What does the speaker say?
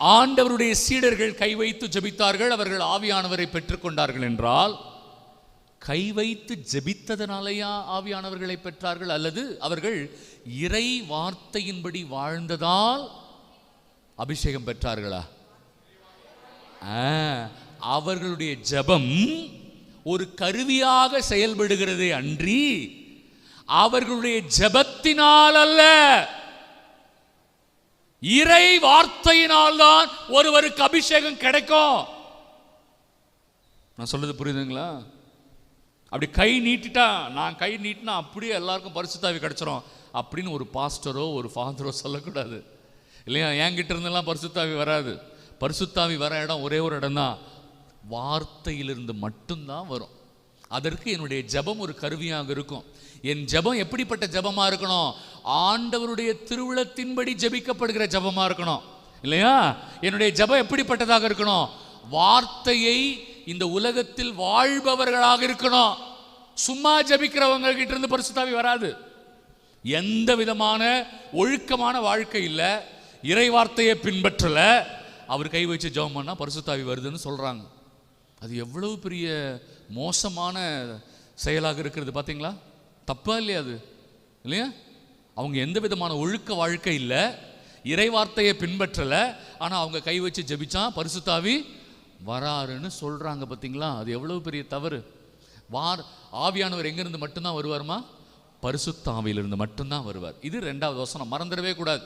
ஆண்டவருடைய சீடர்கள் கை வைத்து ஜெபித்தார்கள் அவர்கள் ஆவியானவரை பெற்றுக்கொண்டார்கள் என்றால் கை வைத்து ஜபித்ததனாலேயா ஆவியானவர்களை பெற்றார்கள்? அல்லது அவர்கள் இறை வார்த்தையின்படி வாழ்ந்ததால் அபிஷேகம் பெற்றார்களா? ஆ, அவர்களுடைய ஜெபம் ஒரு கருவியாக செயல்படுகிறதே அன்றி அவர்களுடைய ஜெபத்தினால் அல்ல இறை வார்த்தையினால் தான் ஒருவருக்கு அபிஷேகம் கிடைக்கும். நான் சொல்றது புரியுதுங்களா? அப்படி கை நீட்டிட்டா நான் கை நீட்டினா அப்படியே எல்லாருக்கும் பரிசுத்தாவி கிடைச்சிரும். அப்படின்னு ஒரு பாஸ்டரோ ஒரு ஃபாதரோ சொல்லக்கூடாது. இல்லையா? என்கிட்ட இருந்தெல்லாம் பரிசுத்தாவி வராது. பரிசுத்தாவி வர இடம் ஒரே ஒரு இடம் தான் வார்த்தையிலிருந்து மட்டும்தான் வரும். அதற்கு என்னுடைய ஜெபம் ஒரு கருவியாக இருக்கும். என் ஜெபம் எப்படிப்பட்ட ஜபமாக இருக்கணும்? ஆண்டவருடைய திருவிழத்தின்படி ஜெபிக்கப்படுகிற ஜபமாக இருக்கணும். இல்லையா? என்னுடைய ஜெபம் எப்படிப்பட்டதாக இருக்கணும்? வார்த்தையை இந்த உலகத்தில் வாழ்பவர்களாக இருக்கணும். சும்மா ஜெபிக்கிறவங்க கிட்ட இருந்து பரிசுத்தாவி வராது. எந்த விதமான ஒழுக்கமான வாழ்க்கை இல்லை. இறை வார்த்தையை பின்பற்றல. அவர் கை வச்சு ஜெபம் பண்ணால் பரிசுத்தாவி வருதுன்னு சொல்கிறாங்க அது எவ்வளவு பெரிய மோசமான செயலாக இருக்கிறது பார்த்தீங்களா தப்பா இல்லையா அது? இல்லையா? அவங்க எந்த விதமான ஒழுக்க வாழ்க்கை இல்லை இறைவார்த்தையை பின்பற்றலை ஆனால் அவங்க கை வச்சு ஜெபிச்சா பரிசுத்தாவி வராருன்னு சொல்கிறாங்க பார்த்தீங்களா அது எவ்வளவு பெரிய தவறு. வார் ஆவியானவர் எங்கேருந்து மட்டும்தான் வருவாருமா? பரிசுத்த ஆவியிலிருந்து மட்டும்தான் வருவார். இது ரெண்டாவது வசனம். மறந்துடவே கூடாது.